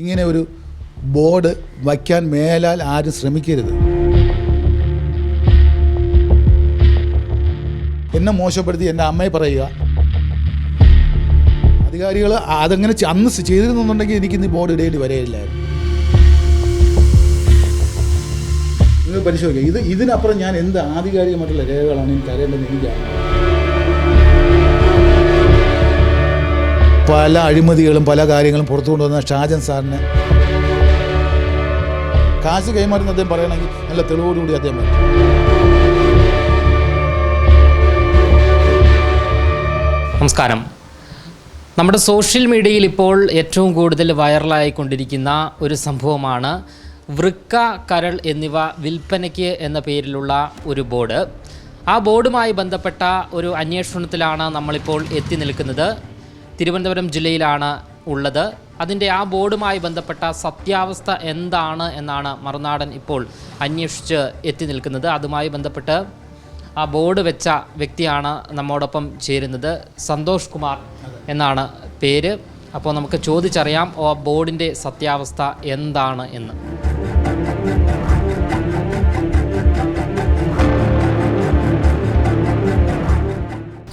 ഇങ്ങനെ ഒരു ബോർഡ് വയ്ക്കാൻ മേലാൽ ആരും ശ്രമിക്കരുത്. എന്നെ മോശപ്പെടുത്തി എന്റെ അമ്മയെ പറയുക. അധികാരികൾ അതങ്ങനെ അന്ന് ചെയ്തിരുന്നുണ്ടെങ്കിൽ എനിക്ക് ഇന്ന് ബോർഡ് ഇടേണ്ടി വരെയില്ലായിരുന്നു. നിങ്ങൾ പരിശോധിക്കുക. ഇത് ഇതിനപ്പുറം ഞാൻ എന്ത് ആധികാരികമായിട്ടുള്ള രേഖകളാണ് എനിക്ക് അറിയേണ്ടത് എനിക്കറിയാം പല അഴിമതികളും പല കാര്യങ്ങളും പുറത്തു കൊണ്ടുവന്ന ഷാജൻ സാറിന് കാശ് കൈമാറുന്ന അദ്ദേഹം പറയണമെങ്കിൽ നല്ല തെളിവോടുകൂടി അദ്ദേഹം പറയും. നമസ്കാരം. നമ്മുടെ സോഷ്യൽ മീഡിയയിൽ ഇപ്പോൾ ഏറ്റവും കൂടുതൽ വൈറലായിക്കൊണ്ടിരിക്കുന്ന ഒരു സംഭവമാണ് വൃക്ക കരൾ എന്നിവ വിൽപ്പനയ്ക്ക് എന്ന പേരിലുള്ള ഒരു ബോർഡ്. ആ ബോർഡുമായി ബന്ധപ്പെട്ട ഒരു അന്വേഷണത്തിലാണ് നമ്മളിപ്പോൾ എത്തി നിൽക്കുന്നത്. തിരുവനന്തപുരം ജില്ലയിലാണ് ഉള്ളത്. അതിന്റെ ആ ബോർഡുമായി ബന്ധപ്പെട്ട സത്യാവസ്ഥ എന്താണ് എന്നാണ് മറുനാടൻ ഇപ്പോൾ അന്വേഷിച്ച് എത്തി നിൽക്കുന്നത്. അതുമായി ബന്ധപ്പെട്ട് ആ ബോർഡ് വെച്ച വ്യക്തിയാണ് നമ്മോടൊപ്പം ചേരുന്നത്. സന്തോഷ് കുമാർ എന്നാണ് പേര്. അപ്പോൾ നമുക്ക് ചോദിച്ചറിയാം ആ ബോർഡിന്റെ സത്യാവസ്ഥ എന്താണ് എന്ന്.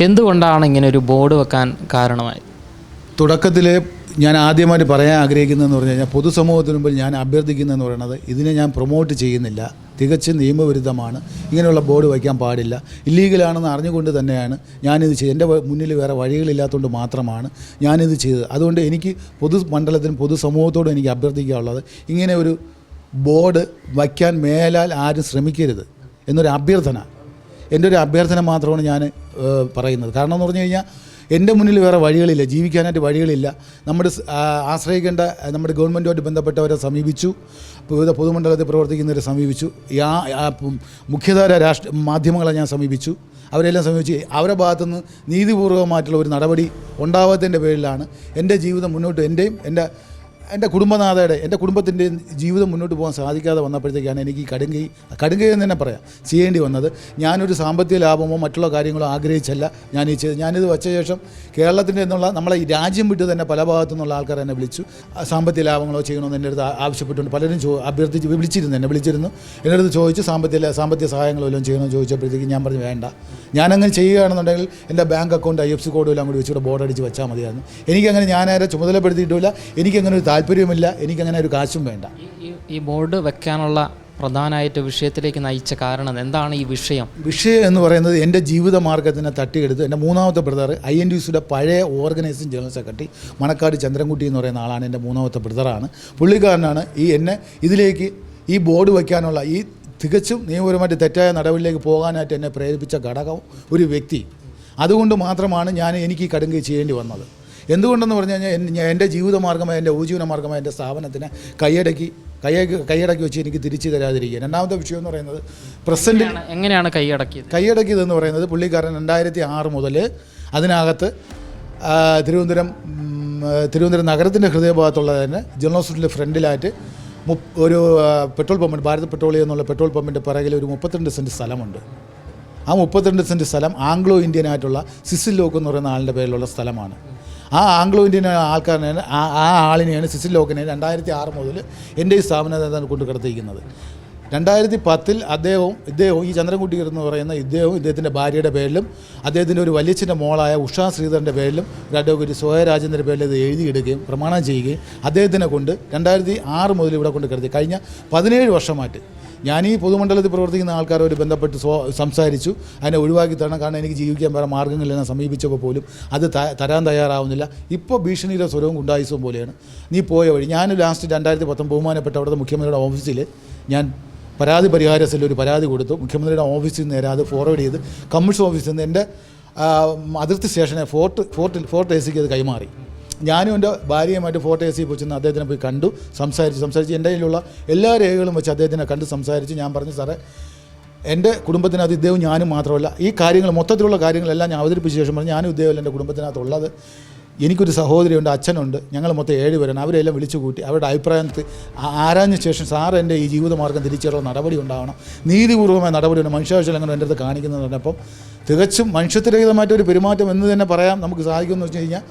എന്തുകൊണ്ടാണ് ഇങ്ങനെ ഒരു ബോർഡ് വെക്കാൻ കാരണമായി? തുടക്കത്തിൽ ഞാൻ ആദ്യമായിട്ട് പറയാൻ ആഗ്രഹിക്കുന്നതെന്ന് പറഞ്ഞു കഴിഞ്ഞാൽ പൊതുസമൂഹത്തിന് മുമ്പിൽ ഞാൻ അഭ്യർത്ഥിക്കുന്നതെന്ന് പറയുന്നത് ഇതിനെ ഞാൻ പ്രൊമോട്ട് ചെയ്യുന്നില്ല. തികച്ചും നിയമവിരുദ്ധമാണ്. ഇങ്ങനെയുള്ള ബോർഡ് വയ്ക്കാൻ പാടില്ല. ഇല്ലീഗലാണെന്ന് അറിഞ്ഞുകൊണ്ട് തന്നെയാണ് ഞാനിത് ചെയ്ത് എന്റെ മുന്നിൽ വേറെ വഴികളില്ലാത്തതുകൊണ്ട് മാത്രമാണ് ഞാനിത് ചെയ്തത്. അതുകൊണ്ട് എനിക്ക് പൊതു മണ്ഡലത്തിനും പൊതുസമൂഹത്തോടും എനിക്ക് അഭ്യർത്ഥിക്കാനുള്ളത് ഇങ്ങനെ ഒരു ബോർഡ് വയ്ക്കാൻ മേലാൽ ആരും ശ്രമിക്കരുത് എന്നൊരു അഭ്യർത്ഥന. എന്റെ ഒരു അഭ്യർത്ഥന മാത്രമാണ് ഞാൻ പറയുന്നത്. കാരണം എന്ന് പറഞ്ഞു കഴിഞ്ഞാൽ എന്റെ മുന്നിൽ വേറെ വഴികളില്ല ജീവിക്കാനായിട്ട് വഴികളില്ല. നമ്മുടെ ആശ്രയിക്കേണ്ട നമ്മുടെ ഗവൺമെന്റുമായിട്ട് ബന്ധപ്പെട്ടവരെ സമീപിച്ചു വിവിധ പൊതുമണ്ഡലത്തിൽ പ്രവർത്തിക്കുന്നവരെ സമീപിച്ചു യാ മുഖ്യധാര രാഷ്ട്ര മാധ്യമങ്ങളെ ഞാൻ സമീപിച്ചു അവരെല്ലാം സമീപിച്ച് അവരുടെ ഭാഗത്തുനിന്ന് നീതിപൂർവമായിട്ടുള്ള ഒരു നടപടി ഉണ്ടാവാത്തതിന്റെ പേരിലാണ് എന്റെ ജീവിതം മുന്നോട്ട് എന്റെയും എന്റെ എന്റെ കുടുംബനാഥയുടെ എന്റെ കുടുംബത്തിന്റെ ജീവിതം മുന്നോട്ട് പോകാൻ സാധിക്കാതെ വന്നപ്പോഴത്തേക്കാണ് എനിക്ക് ഈ കടുങ്കൈ കടുങ്കൈ എന്ന് തന്നെ പറയാം ചെയ്യേണ്ടി വന്നത്. ഞാനൊരു സാമ്പത്തിക ലാഭമോ മറ്റുള്ള കാര്യങ്ങളോ ആഗ്രഹിച്ചല്ല. ഞാൻ ഈ ചെയ്ത് ഞാനിത് വച്ച ശേഷം കേരളത്തിന്റെ എന്നുള്ള നമ്മളെ ഈ രാജ്യം വിട്ട് തന്നെ പല ഭാഗത്തു നിന്നുള്ള ആൾക്കാർ എന്നെ വിളിച്ചു. സാമ്പത്തിക ലാഭങ്ങളോ ചെയ്യണമെന്ന് എന്റെ അടുത്ത് ആവശ്യപ്പെട്ടിട്ടുണ്ട്. പലരും ചോ അഭ്യർത്ഥിച്ച് വിളിച്ചിരുന്നു എന്നെ വിളിച്ചിരുന്നു. എന്റെ അടുത്ത് ചോദിച്ചു സാമ്പത്തിക സാമ്പത്തിക സഹായങ്ങളോ വല്ലതും ചെയ്യണമെന്ന് ചോദിച്ചപ്പോഴത്തേക്ക് ഞാൻ പറഞ്ഞു വേണ്ട. ഞാനങ്ങനെ ചെയ്യുകയാണെന്നുണ്ടെങ്കിൽ എന്റെ bank account I F C കോഡും എല്ലാം കൂടി വെച്ചിട്ട് ബോർഡ് അടിച്ച് വെച്ചാൽ മതിയായിരുന്നു. എനിക്കങ്ങനെ ഞാനേറെ ചുമതലപ്പെടുത്തിയിട്ടില്ല. എനിക്കങ്ങനെ ഒരു താല്പര്യമില്ല എനിക്കങ്ങനെ ഒരു കാശും വേണ്ട. ഈ- ബോർഡ് വെക്കാനുള്ള പ്രധാനമായിട്ട് വിഷയത്തിലേക്ക് നയിച്ച കാരണം എന്താണ് ഈ വിഷയം? വിഷയം എന്ന് പറയുന്നത് എന്റെ ജീവിത മാർഗത്തിനെ തട്ടിയെടുത്ത് എന്റെ മൂന്നാമത്തെ ബ്രദർ ഐ എൻ ഡി സിയുടെ പഴയ organising general secretary Manakkad Chandrankutty എന്ന് പറയുന്ന ആളാണ് എന്റെ മൂന്നാമത്തെ ബ്രദറാണ്. പുള്ളിക്കാരനാണ് ഈ എന്നെ ഇതിലേക്ക് ഈ ബോർഡ് വയ്ക്കാനുള്ള ഈ തികച്ചും നിയമപരമായിട്ട് തെറ്റായ നടപടിയിലേക്ക് പോകാനായിട്ട് എന്നെ പ്രേരിപ്പിച്ച ഘടകം ഒരു വ്യക്തി. അതുകൊണ്ട് മാത്രമാണ് ഞാൻ എനിക്ക് കടുങ്കൈ ചെയ്യേണ്ടി വന്നത്. എന്തുകൊണ്ടെന്ന് പറഞ്ഞു കഴിഞ്ഞാൽ എന്റെ ജീവിതമാർഗമായ എന്റെ ഉപജീവന മാർഗമായ എന്റെ സ്ഥാപനത്തിന് കൈയടക്കി കൈയടക്കി കൈയടക്കി വെച്ച് എനിക്ക് തിരിച്ചു തരാതിരിക്കുക രണ്ടാമത്തെ വിഷയം എന്ന് പറയുന്നത് പ്രസന്റ് എങ്ങനെയാണ്- കൈയടക്കിയത്? കൈയടക്കിയത് കൈയടക്കിയതെന്ന് പറയുന്നത് പുള്ളിക്കാരൻ രണ്ടായിരത്തി ആറ് മുതൽ അതിനകത്ത് തിരുവനന്തപുരം തിരുവനന്തപുരം നഗരത്തിന്റെ ഹൃദയഭാഗത്തുള്ള തന്നെ ജനറൽ ഹോസ്പിറ്റലിന്റെ ഫ്രണ്ടിലായിട്ട് മുപ്പ് ഒരു പെട്രോൾ പമ്പ് ഭാരത് പെട്രോളിയം എന്നുള്ള പെട്രോൾ പമ്പിന്റെ പിറകിൽ ഒരു മുപ്പത്തിരണ്ട് സെന്റ് സ്ഥലമുണ്ട്. ആ മുപ്പത്തിരണ്ട് സെന്റ് സ്ഥലം ആംഗ്ലോ ഇന്ത്യൻ ആയിട്ടുള്ള സിസിൽ ലോക്ക് എന്ന് പറയുന്ന ആളിന്റെ പേരിലുള്ള സ്ഥലമാണ്. ആ ആംഗ്ലോ ഇന്ത്യൻ ആൾക്കാരനെയാണ് ആ ആ ആളിനെയാണ് സിസിൽ ലോക്കിനെ രണ്ടായിരത്തി ആറ് മുതൽ എന്റെ ഈ സ്ഥാപനത്തെ കൊണ്ട് കിടത്തിയിരിക്കുന്നത്. രണ്ടായിരത്തി പത്തിൽ അദ്ദേഹവും ഇദ്ദേഹവും ഈ ചന്ദ്രൻകുട്ടി എന്ന് പറയുന്ന ഇദ്ദേഹവും ഇദ്ദേഹത്തിന്റെ ഭാര്യയുടെ പേരിലും അദ്ദേഹത്തിന്റെ ഒരു വലിയച്ഛന്റെ മോളായ ഉഷാ ശ്രീധരന്റെ പേരിലും ഒരു അഡ്വക്കേറ്റ് സോയ പേരിൽ ഇത് എഴുതിയിടുകയും പ്രമാണം ചെയ്യുകയും അദ്ദേഹത്തിനെ കൊണ്ട് രണ്ടായിരത്തി ആറ് മുതൽ ഇവിടെ കൊണ്ട് കിടത്തി. കഴിഞ്ഞ പതിനേഴ് വർഷമായിട്ട് ഞാൻ ഈ പൊതുമണ്ഡലത്തിൽ പ്രവർത്തിക്കുന്ന ആൾക്കാരോട് ബന്ധപ്പെട്ട് സംസാരിച്ചു. അതിനെ ഒഴിവാക്കി തരണം. കാരണം എനിക്ക് ജീവിക്കാൻ വേറെ മാർഗങ്ങളില്ല. സമീപിച്ചപ്പോൾ പോലും അത് തരാൻ തയ്യാറാവുന്നില്ല. ഇപ്പോൾ ഭീഷണിയുടെ സ്വരവും ഗുണ്ടായുസവും പോലെയാണ്. നീ പോയ വഴി ഞാൻ ലാസ്റ്റ് രണ്ടായിരത്തി പത്തൊമ്പത് ബഹുമാനപ്പെട്ട അവിടുത്തെ മുഖ്യമന്ത്രിയുടെ ഓഫീസിൽ ഞാൻ പരാതി പരിഹാര സെല്ലിൽ ഒരു പരാതി കൊടുത്തു. മുഖ്യമന്ത്രിയുടെ ഓഫീസിൽ നിന്ന് നേരെ അത് ഫോർവേഡ് ചെയ്ത് കമ്മീഷൻ ഓഫീസിൽ നിന്ന് എന്റെ അതിർത്തി സ്റ്റേഷനെ ഫോർട്ട് ഫോർട്ടിൽ ഫോർട്ട് എ സിക്ക് അത് കൈമാറി. ഞാനും എന്റെ ഭാര്യയുമായിട്ട് ഫോട്ടോ എ സി പോയി അദ്ദേഹത്തിനെ പോയി കണ്ടു സംസാരിച്ച് സംസാരിച്ച്. എന്റെ കയ്യിലുള്ള എല്ലാ രേഖകളും വെച്ച് അദ്ദേഹത്തിനെ കണ്ട് സംസാരിച്ച്. ഞാൻ പറഞ്ഞു സാറേ എന്റെ കുടുംബത്തിനകത്ത് ഇദ്ദേഹവും ഞാനും മാത്രമല്ല. ഈ കാര്യങ്ങൾ മൊത്തത്തിലുള്ള കാര്യങ്ങളെല്ലാം ഞാൻ അവതരിപ്പിച്ച ശേഷം പറഞ്ഞു ഞാനും ഇദ്ദേഹമല്ല എന്റെ കുടുംബത്തിനകത്തുള്ളത്. എനിക്കൊരു സഹോദരിയുണ്ട് അച്ഛനുണ്ട്. ഞങ്ങൾ മൊത്തം ഏഴ് പേരാണ്. അവരെല്ലാം വിളിച്ചു കൂട്ടി അവരുടെ അഭിപ്രായം തി- ആരാഞ്ഞ ശേഷം സാർ എന്റെ ഈ ജീവിതമാർഗം തിരിച്ചറിയുന്ന നടപടി ഉണ്ടാവണം. നീതിപൂർവമായ നടപടിയുണ്ട് മനുഷ്യാവശ്യം എന്റെ അടുത്ത് കാണിക്കുന്നത് പറഞ്ഞപ്പം തികച്ചും മനുഷ്യത്വരഹിതമായിട്ടൊരു പെരുമാറ്റം എന്ന് തന്നെ പറയാം. നമുക്ക് സാധിക്കുമെന്ന് വെച്ച് കഴിഞ്ഞാൽ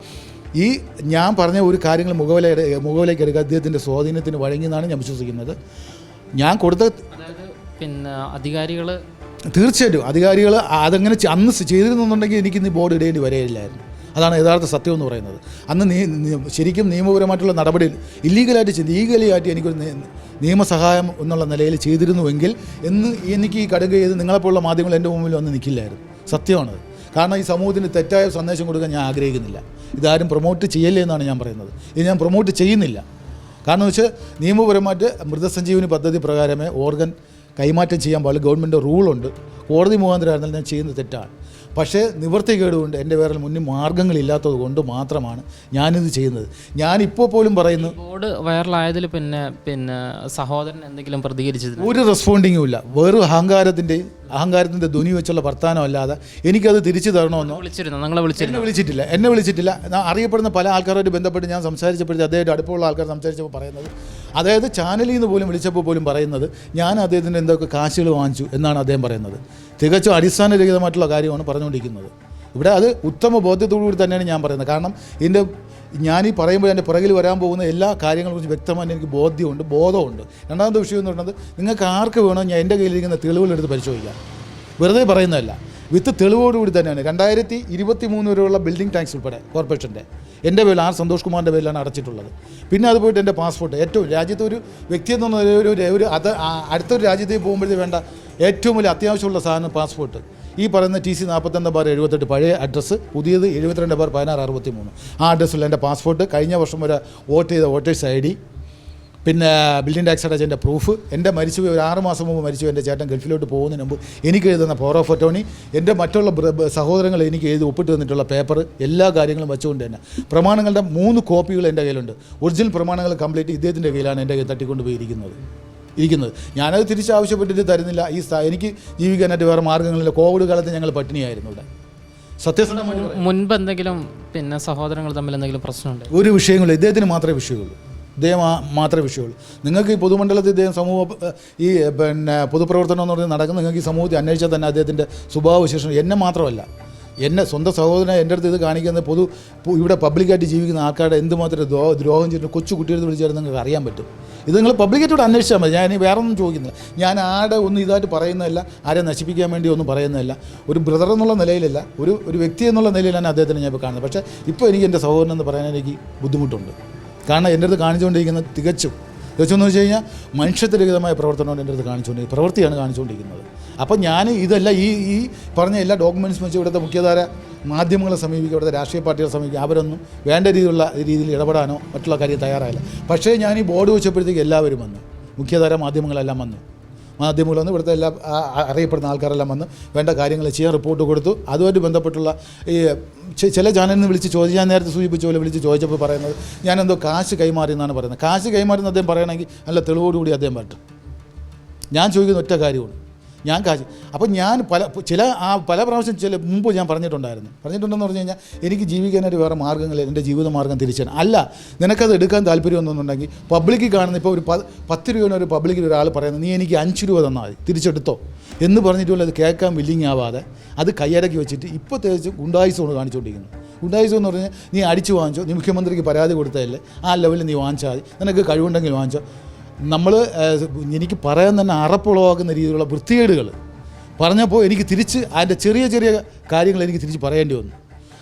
ഈ ഞാൻ പറഞ്ഞ ഒരു കാര്യങ്ങൾ മുഖവില മുഖവിലേക്ക് എടുക്കുക അദ്ദേഹത്തിന്റെ സ്വാധീനത്തിന് വഴങ്ങിയെന്നാണ് ഞാൻ വിശ്വസിക്കുന്നത്. ഞാൻ കൊടുത്ത പിന്നെ അധികാരികൾ തീർച്ചയായിട്ടും അധികാരികൾ അതങ്ങനെ അന്ന് ചെയ്തിരുന്നുണ്ടെങ്കിൽ എനിക്ക് ഇന്ന് ബോർഡ് ഇടേണ്ടി വരികയില്ലായിരുന്നു അതാണ് യഥാർത്ഥ സത്യം എന്ന് പറയുന്നത്. അന്ന് ശരിക്കും നിയമപരമായിട്ടുള്ള നടപടിയിൽ ഇല്ലീഗലായിട്ട് ചെയ്ത് ലീഗലി ആയിട്ട് എനിക്കൊരു നിയമസഹായം എന്നുള്ള നിലയിൽ ചെയ്തിരുന്നുവെങ്കിൽ എന്ന് എനിക്ക് ഈ കടുക ചെയ്ത് നിങ്ങളെപ്പോലുള്ള മാധ്യമങ്ങൾ എന്റെ മുമ്പിൽ വന്ന് നിൽക്കില്ലായിരുന്നു. സത്യമാണത്. കാരണം ഈ സമൂഹത്തിന് തെറ്റായ സന്ദേശം കൊടുക്കാൻ ഞാൻ ആഗ്രഹിക്കുന്നില്ല. ഇതാരും പ്രൊമോട്ട് ചെയ്യല്ലേ എന്നാണ് ഞാൻ പറയുന്നത്. ഇത് ഞാൻ പ്രൊമോട്ട് ചെയ്യുന്നില്ല. കാരണം വെച്ചാൽ നിയമപരമായിട്ട് മൃതസഞ്ജീവനി പദ്ധതി പ്രകാരമേ ഓർഗൻ കൈമാറ്റം ചെയ്യാൻ പാടില്ല. ഗവൺമെന്റ് റൂളുണ്ട് കോടതി മുഖാന്തരമായിരുന്നാലും ഞാൻ ചെയ്യുന്നത് തെറ്റാണ്. പക്ഷേ നിവൃത്തി കേടുകൊണ്ട് എന്റെ പേരിൽ മുന്നിൽ മാർഗങ്ങളില്ലാത്തത് കൊണ്ട് മാത്രമാണ് ഞാനിത് ചെയ്യുന്നത്. ഞാനിപ്പോൾ പോലും പറയുന്നു ബോർഡ് വൈറലായതിൽ പിന്നെ പിന്നെ സഹോദരൻ എന്തെങ്കിലും പ്രതികരിച്ചത് ഒരു റെസ്പോണ്ടിങ്ങും ഇല്ല. വെറും അഹങ്കാരത്തിന്റെ അഹങ്കാരത്തിന്റെ ധ്വനി വെച്ചുള്ള വർത്തമാനം അല്ലാതെ എനിക്കത് തിരിച്ചു തരണമെന്നോ വിളിച്ചിരുന്നു? നിങ്ങളെ വിളിച്ചിരുന്നു? എന്നെ വിളിച്ചിട്ടില്ല. എന്നെ വിളിച്ചിട്ടില്ല. ഞാൻ അറിയപ്പെടുന്ന പല ആൾക്കാരുമായിട്ട് ബന്ധപ്പെട്ട് ഞാൻ സംസാരിച്ചപ്പോഴത്തെ അദ്ദേഹം അടുപ്പമുള്ള ആൾക്കാർ സംസാരിച്ചപ്പോൾ പറയുന്നത് അതായത് ചാനലിൽ നിന്ന് പോലും വിളിച്ചപ്പോൾ പോലും പറയുന്നത് ഞാൻ അദ്ദേഹത്തിന്റെ എന്തൊക്കെ കാശുകൾ വാങ്ങിച്ചു എന്നാണ് അദ്ദേഹം പറയുന്നത്. തികച്ചും അടിസ്ഥാനരഹിതമായിട്ടുള്ള കാര്യമാണ് പറഞ്ഞുകൊണ്ടിരിക്കുന്നത്. ഇവിടെ അത് ഉത്തമ ബോധ്യത്തോടുകൂടി തന്നെയാണ് ഞാൻ പറയുന്നത്. കാരണം ഇതിന്റെ ഞാനീ പറയുമ്പോൾ എന്റെ പുറകിൽ വരാൻ പോകുന്ന എല്ലാ കാര്യങ്ങളെക്കുറിച്ച് വ്യക്തമായി എനിക്ക് ബോധ്യമുണ്ട് ബോധമുണ്ട്. രണ്ടാമത്തെ വിഷയം എന്ന് പറയുന്നത് നിങ്ങൾക്ക് ആർക്ക് വേണോ ഞാൻ എന്റെ കയ്യിലിരിക്കുന്ന തെളിവുകളെടുത്ത് പരിശോധിക്കാം. വെറുതെ പറയുന്നതല്ല. വിത്ത് തെളിവോടുകൂടി തന്നെയാണ്. രണ്ടായിരത്തി ഇരുപത്തി മൂന്ന് വരെയുള്ള ബിൽഡിംഗ് ടാക്സ് ഉൾപ്പെടെ കോർപ്പറേഷന്റെ. എന്റെ പേരിൽ ആർ സന്തോഷ് കുമാറിന്റെ പേരിലാണ് അടച്ചിട്ടുള്ളത്. പിന്നെ അത് പോയിട്ട് എന്റെ പാസ്പോർട്ട്. ഏറ്റവും രാജ്യത്തെ ഒരു വ്യക്തി എന്ന ഒരു ഒരു അത് അടുത്തൊരു രാജ്യത്തേക്ക് പോകുമ്പോഴത്തേക്ക് വേണ്ട ഏറ്റവും വലിയ അത്യാവശ്യമുള്ള സാധനം പാസ്പോർട്ട്. ഈ പറയുന്ന ടി സി നാൽപ്പത്തൊന്ന് ബാർ എഴുപത്തെട്ട് പഴയ അഡ്രസ്സ് പുതിയത് എഴുപത്തിരണ്ട് ബാർ പതിനാറ് അറുപത്തി മൂന്ന് ആ അഡ്രസ്സിൽ എന്റെ പാസ്പോർട്ട് കഴിഞ്ഞ വർഷം വരെ വോട്ട് ചെയ്ത വോട്ടേഴ്സ് ഐ ഡി പിന്നെ ബിൽഡിംഗ് ടാക്സ് അടച്ചതിന്റെ പ്രൂഫ് എന്റെ മരിച്ചു ഒരു ആറ് മാസം മുമ്പ് മരിച്ചു എന്റെ ചേട്ടൻ ഗൾഫിലോട്ട് പോകുന്നതിന് മുമ്പ് എനിക്ക് എഴുതുന്ന പവർ ഓഫ് അറ്റോണി എന്റെ മറ്റുള്ള സഹോദരങ്ങൾ എനിക്ക് എഴുതി ഒപ്പിട്ട് തന്നിട്ടുള്ള പേപ്പർ എല്ലാ കാര്യങ്ങളും വെച്ചുകൊണ്ട് തന്നെ. പ്രമാണങ്ങളുടെ മൂന്ന് കോപ്പികൾ എന്റെ കയ്യിലുണ്ട്. ഒറിജിനൽ പ്രമാണങ്ങൾ കംപ്ലീറ്റ് ഇദ്ദേഹത്തിന്റെ കയ്യിലാണ് എന്റെ കയ്യിൽ തട്ടിക്കൊണ്ട് പോയിരിക്കുന്നത്. ഇരിക്കുന്നത്. ഞാനത് തിരിച്ചാവശ്യപ്പെട്ടിട്ട് തരുന്നില്ല. ഈ എനിക്ക് ജീവിക്കാനായിട്ട് വേറെ മാർഗങ്ങളില്ല. കോവിഡ് കാലത്ത് ഞങ്ങൾ പട്ടിണിയായിരുന്നു ഇവിടെ. സത്യസന്ധമായി മുൻപ് എന്തെങ്കിലും പിന്നെ സഹോദരങ്ങൾ തമ്മിൽ എന്തെങ്കിലും പ്രശ്നമുണ്ട്? ഒരു വിഷയങ്ങളും ഇദ്ദേഹത്തിന് മാത്രമേ വിഷയമുള്ളൂ. ഇദ്ദേഹം ആ- മാത്രമേ വിഷയമുള്ളൂ. നിങ്ങൾക്ക് ഈ പൊതുമണ്ഡലത്തിൽ ഇദ്ദേഹം സമൂഹ ഈ പിന്നെ പൊതുപ്രവർത്തനം എന്ന് പറഞ്ഞ് നടക്കുന്ന നിങ്ങൾക്ക് ഈ സമൂഹത്തിൽ അന്വേഷിച്ചാൽ തന്നെ അദ്ദേഹത്തിന്റെ സ്വഭാവവിശേഷം എന്നെ മാത്രമല്ല. എന്നെ സ്വന്തം സഹോദരനെ എന്റെ അടുത്ത് ഇത് കാണിക്കുന്ന പൊതു ഇവിടെ പബ്ലിക്കായിട്ട് ജീവിക്കുന്ന ആൾക്കാരുടെ എന്തുമാത്രം ദ്രോ ദ്രോഹം ചെയ്തിട്ട് കൊച്ചു കുട്ടികളെ വിളിച്ചാൽ നിങ്ങൾക്ക് അറിയാൻ പറ്റും. ഇത് നിങ്ങൾ പബ്ലിക്കായിട്ട് അന്വേഷിച്ചാൽ മതി. ഞാൻ വേറെ ഒന്നും ചോദിക്കുന്നില്ല. ഞാൻ ആടെ ഒന്നും ഇതായിട്ട് പറയുന്നതല്ല ആരെ നശിപ്പിക്കാൻ വേണ്ടി ഒന്നും പറയുന്നതല്ല. ഒരു ബ്രദർ എന്നുള്ള നിലയിലല്ല ഒരു ഒരു വ്യക്തി എന്നുള്ള നിലയിലാണ് അദ്ദേഹത്തിനെ ഞാൻ ഇപ്പോൾ കാണുന്നത്. പക്ഷേ ഇപ്പോൾ എനിക്ക് എന്റെ സഹോദരൻ എന്ന് പറയാൻ എനിക്ക് ബുദ്ധിമുട്ടുണ്ട്. കാരണം എന്റെ അടുത്ത് കാണിച്ചുകൊണ്ടിരിക്കുന്ന തികച്ചും തികച്ചും എന്ന് വെച്ച് കഴിഞ്ഞാൽ മനുഷ്യത്വരഹിതമായ പ്രവർത്തനമാണ് എന്റെ അടുത്ത് കാണിച്ചുകൊണ്ടിരിക്കുന്നത്. പ്രവൃത്തിയാണ് കാണിച്ചുകൊണ്ടിരിക്കുന്നത്. അപ്പം ഞാൻ ഇതല്ല ഈ ഈ പറഞ്ഞ എല്ലാ ഡോക്യുമെന്റ്സ് വെച്ച് ഇവിടുത്തെ മുഖ്യധാര മാധ്യമങ്ങളെ സമീപിക്കുക ഇവിടുത്തെ രാഷ്ട്രീയ പാർട്ടികളെ സമീപിക്കുക അവരൊന്നും വേണ്ട രീതിയിലുള്ള രീതിയിൽ ഇടപെടാനോ മറ്റുള്ള കാര്യം തയ്യാറായില്ല. പക്ഷേ ഞാൻ ഈ ബോർഡ് വെച്ചപ്പോഴത്തേക്ക് എല്ലാവരും വന്നു. മുഖ്യധാര മാധ്യമങ്ങളെല്ലാം വന്നു. മാധ്യമങ്ങൾ വന്ന് ഇവിടുത്തെ എല്ലാ അറിയപ്പെടുന്ന ആൾക്കാരെല്ലാം വന്ന് വേണ്ട കാര്യങ്ങൾ ചെയ്യാൻ റിപ്പോർട്ട് കൊടുത്തു. അതുമായിട്ട് ബന്ധപ്പെട്ടുള്ള ഈ ചില ചാനലിൽ നിന്ന് വിളിച്ച് ചോദിച്ചു ഞാൻ നേരത്തെ സൂചിപ്പിച്ച പോലെ വിളിച്ച് ചോദിച്ചപ്പോൾ പറയുന്നത് ഞാനെന്തോ കാശ് കൈമാറി എന്നാണ് പറയുന്നത്. കാശ് കൈമാറി എന്ന് അദ്ദേഹം പറയണമെങ്കിൽ നല്ല തെളിവോടുകൂടി അദ്ദേഹം പറ്റും ഞാൻ ചോദിക്കുന്ന ഒറ്റ കാര്യമാണ് ഞാൻ കാശ്. അപ്പോൾ ഞാൻ പല ചില ആ പല പ്രാവശ്യം ചില മുമ്പ് ഞാൻ പറഞ്ഞിട്ടുണ്ടായിരുന്നു. പറഞ്ഞിട്ടുണ്ടെന്ന് പറഞ്ഞു കഴിഞ്ഞാൽ എനിക്ക് ജീവിക്കാനായിട്ട് വേറെ മാർഗങ്ങളിൽ എന്റെ ജീവിത മാർഗം തിരിച്ചാണ്. അല്ല നിനക്കത് എടുക്കാൻ താല്പര്യമൊന്നുണ്ടെങ്കിൽ പബ്ലിക്കിൽ കാണുന്ന ഇപ്പോൾ ഒരു പത്ത് രൂപയുടെ ഒരു പബ്ലിക്കിൽ ഒരാൾ പറയുന്നത് നീ എനിക്ക് അഞ്ച് രൂപ തന്നാൽ മതി തിരിച്ചെടുത്തോ. എന്ന് പറഞ്ഞിട്ടുള്ള അത് കേൾക്കാൻ വില്ലിങ് ആവാതെ അത് കൈയടക്കി വെച്ചിട്ട് ഇപ്പോൾ തേച്ച് ഗുണ്ടായുസമാണ് കാണിച്ചുകൊണ്ടിരിക്കുന്നത് ഗുണ്ടായുസം എന്ന് പറഞ്ഞാൽ നീ അടിച്ചു വാങ്ങിച്ചോ നീ മുഖ്യമന്ത്രിക്ക് പരാതി കൊടുത്തതല്ലേ ആ ലെവലിൽ നീ വാങ്ങിച്ചാൽ മതി നിനക്ക് കഴിവുണ്ടെങ്കിൽ വാങ്ങിച്ചോ. നമ്മൾ എനിക്ക് പറയാൻ തന്നെ അറപ്പുളവാക്കുന്ന രീതിയിലുള്ള വൃത്തികേടുകൾ. പറഞ്ഞപ്പോൾ എനിക്ക് തിരിച്ച് അതിന്റെ ചെറിയ ചെറിയ കാര്യങ്ങൾ എനിക്ക് തിരിച്ച് പറയേണ്ടി വന്നു.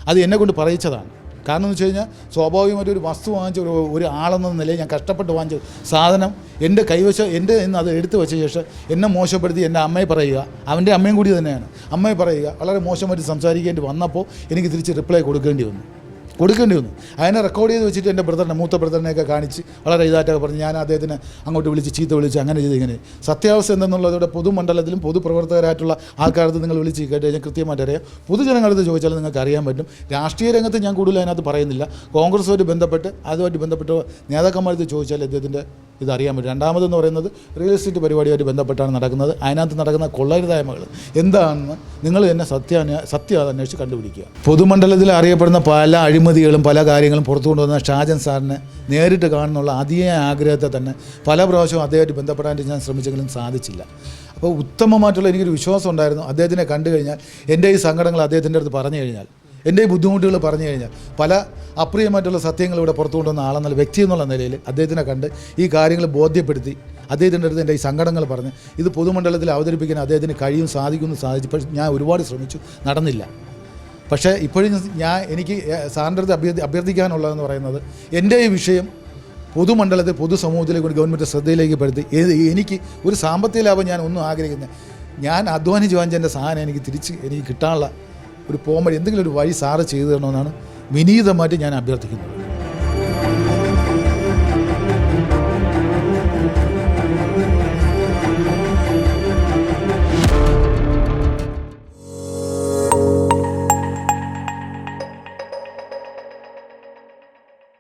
അത് എന്നെ കൊണ്ട് പറയിച്ചതാണ്. കാരണം എന്ന് വെച്ച് കഴിഞ്ഞാൽ സ്വാഭാവികമായിട്ട് ഒരു വസ്തു വാങ്ങിച്ച ഒരു ഒരു ആളെന്ന നിലയിൽ ഞാൻ കഷ്ടപ്പെട്ട് വാങ്ങിച്ച സാധനം എന്റെ കൈവശം എന്റെ നിന്ന് അത് എടുത്തു വെച്ച ശേഷം എന്നെ മോശപ്പെടുത്തി എന്റെ അമ്മയെ പറയുക. അവന്റെ അമ്മയും കൂടി തന്നെയാണ്. അമ്മയെ പറയുക. വളരെ മോശമായിട്ട് സംസാരിക്കേണ്ടി വന്നപ്പോൾ എനിക്ക് തിരിച്ച് റിപ്ലൈ കൊടുക്കേണ്ടി വന്നു. കൊടുക്കേണ്ടി വന്നു. അതിനെ റെക്കോർഡ് ചെയ്ത് വെച്ചിട്ട് എന്റെ ബ്രദറിനെ മൂത്ത ബ്രദറിനെയൊക്കെ കാണിച്ച് വളരെ ഇതായിട്ടൊക്കെ പറഞ്ഞ് ഞാൻ അദ്ദേഹത്തിന് അങ്ങോട്ട് വിളിച്ച് ചീത്ത വിളിച്ച് അങ്ങനെ ചെയ്ത് ഇങ്ങനെ സത്യാവസ്ഥ എന്തെന്നുള്ളതോടെ പൊതുമണ്ഡലത്തിലും പൊതുപ്രവർത്തകരായിട്ടുള്ള ആൾക്കാരത്ത് നിങ്ങൾ വിളിച്ച് കേട്ട് കഴിഞ്ഞാൽ കൃത്യമായിട്ട് അറിയാം. പൊതുജനങ്ങളടുത്ത് ചോദിച്ചാൽ നിങ്ങൾക്ക് അറിയാൻ പറ്റും. രാഷ്ട്രീയ രംഗത്ത് ഞാൻ കൂടുതൽ അതിനകത്ത് പറയുന്നില്ല. കോൺഗ്രസുമായിട്ട് ബന്ധപ്പെട്ട് അതുമായിട്ട് ബന്ധപ്പെട്ട നേതാക്കന്മാരടുത്ത് ചോദിച്ചാൽ അദ്ദേഹത്തിന്റെ ഇത് അറിയാൻ പറ്റും. രണ്ടാമതെന്ന് പറയുന്നത് റിയൽ എസ്റ്റേറ്റ് പരിപാടിയുമായിട്ട് ബന്ധപ്പെട്ടാണ് നടക്കുന്നത്. അതിനകത്ത് നടക്കുന്ന കൊള്ളരുതായ്മകൾ എന്താണെന്ന് നിങ്ങൾ തന്നെ സത്യ സത്യം അത് അന്വേഷിച്ച് കണ്ടുപിടിക്കുക. പൊതുമണ്ഡലത്തിൽ അറിയപ്പെടുന്ന പല അഴിമതികളും പല കാര്യങ്ങളും പുറത്തു കൊണ്ടുവന്ന ഷാജൻ സാറിനെ നേരിട്ട് കാണുന്നുള്ള അതിയ ആഗ്രഹത്തെ തന്നെ പല പ്രാവശ്യവും അദ്ദേഹമായിട്ട് ബന്ധപ്പെടാനായിട്ട് ഞാൻ ശ്രമിച്ചെങ്കിലും സാധിച്ചില്ല. അപ്പോൾ ഉത്തമമായിട്ടുള്ള എനിക്കൊരു വിശ്വാസം ഉണ്ടായിരുന്നു. അദ്ദേഹത്തിനെ കണ്ടു കഴിഞ്ഞാൽ എന്റെ ഈ സങ്കടങ്ങൾ അദ്ദേഹത്തിന്റെ അടുത്ത് പറഞ്ഞു കഴിഞ്ഞാൽ എന്റെ ഈ ബുദ്ധിമുട്ടുകൾ പറഞ്ഞു കഴിഞ്ഞാൽ പല അപ്രിയമായിട്ടുള്ള സത്യങ്ങൾ ഇവിടെ പുറത്തു കൊണ്ടുവന്ന ആളെന്നുള്ള വ്യക്തി എന്നുള്ള നിലയിൽ അദ്ദേഹത്തിനെ കണ്ട് ഈ കാര്യങ്ങൾ ബോധ്യപ്പെടുത്തി അദ്ദേഹത്തിന്റെ അടുത്ത് എന്റെ ഈ സങ്കടങ്ങൾ പറഞ്ഞ് ഇത് പൊതുമണ്ഡലത്തിൽ അവതരിപ്പിക്കാൻ അദ്ദേഹത്തിന് കഴിയും സാധിക്കുമെന്ന് സാധിച്ചു. പക്ഷേ ഞാൻ ഒരുപാട് ശ്രമിച്ചു നടന്നില്ല. പക്ഷേ ഇപ്പോഴും ഞാൻ എനിക്ക് സാറിന്റെ അഭ്യർത്ഥി അഭ്യർത്ഥിക്കാനുള്ളതെന്ന് പറയുന്നത് എന്റെ ഈ വിഷയം പൊതുമണ്ഡലത്തിൽ പൊതുസമൂഹത്തിലേക്ക് കൊണ്ട് ഗവൺമെന്റ് ശ്രദ്ധയിലേക്ക് പെടുത്തി. എനിക്ക് ഒരു സാമ്പത്തിക ലാഭം ഞാൻ ഒന്നും ആഗ്രഹിക്കുന്നത് ഞാൻ അധ്വാനിച്ച് വാങ്ങിച്ചതിന്റെ സാധനം എനിക്ക് തിരിച്ച് എനിക്ക് കിട്ടാനുള്ള ഒരു പോംവഴി എന്തെങ്കിലും ഒരു വഴി സാറ് ചെയ്തു തരണമെന്നാണ് വിനീതമായിട്ട് ഞാൻ അഭ്യർത്ഥിക്കുന്നത്.